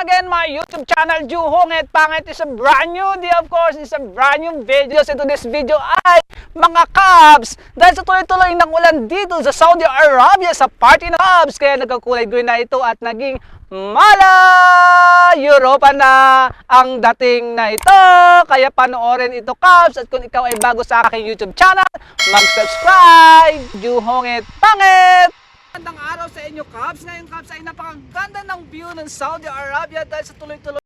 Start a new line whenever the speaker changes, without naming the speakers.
again my YouTube channel, Juhongit Pangit is a brand new day of course, is a brand new video. So to this video ay mga Cubs, dahil sa tuloy-tuloy ng ulan dito sa Saudi Arabia sa party ng Cubs, kaya nagkakulay green na ito at naging mala Europa na ang dating na ito. Kaya panoorin ito Cubs at kung ikaw ay bago sa aking YouTube channel, mag-subscribe. Juhongit Pangit! Sa inyo, Cubs. Ngayon, Cubs, ay napakaganda ng view ng Saudi Arabia dahil sa tuloy-tuloy